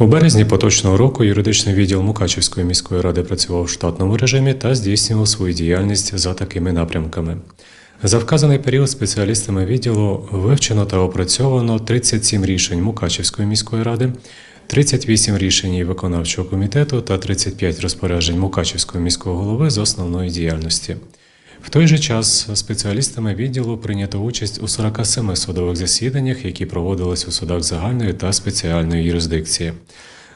У березні поточного року юридичний відділ Мукачівської міської ради працював в штатному режимі та здійснював свою діяльність за такими напрямками. За вказаний період спеціалістами відділу вивчено та опрацьовано 37 рішень Мукачівської міської ради, 38 рішень виконавчого комітету та 35 розпоряджень Мукачівського міського голови з основної діяльності. В той же час спеціалістами відділу прийнято участь у 47 судових засіданнях, які проводились у судах загальної та спеціальної юрисдикції.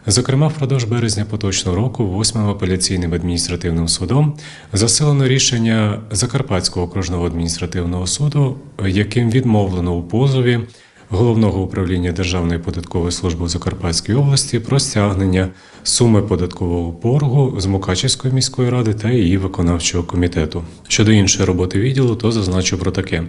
Зокрема, впродовж березня поточного року, восьмим апеляційним адміністративним судом заселено рішення Закарпатського окружного адміністративного суду, яким відмовлено у позові Головного управління Державної податкової служби у Закарпатській області про стягнення суми податкового боргу з Мукачівської міської ради та її виконавчого комітету. Щодо іншої роботи відділу, то зазначу про таке.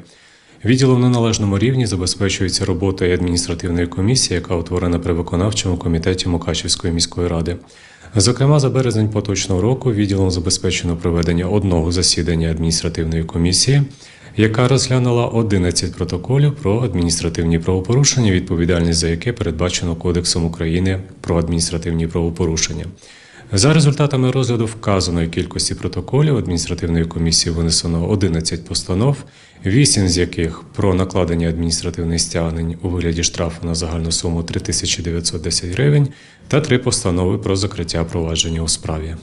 Відділом на належному рівні забезпечується робота і адміністративної комісії, яка утворена при виконавчому комітеті Мукачівської міської ради. Зокрема, за березень поточного року відділом забезпечено проведення одного засідання адміністративної комісії, яка розглянула 11 протоколів про адміністративні правопорушення, відповідальність за яке передбачено Кодексом України про адміністративні правопорушення. За результатами розгляду вказаної кількості протоколів адміністративної комісії винесено 11 постанов, 8 з яких про накладення адміністративних стягнень у вигляді штрафу на загальну суму 3910 гривень та 3 постанови про закриття провадження у справі.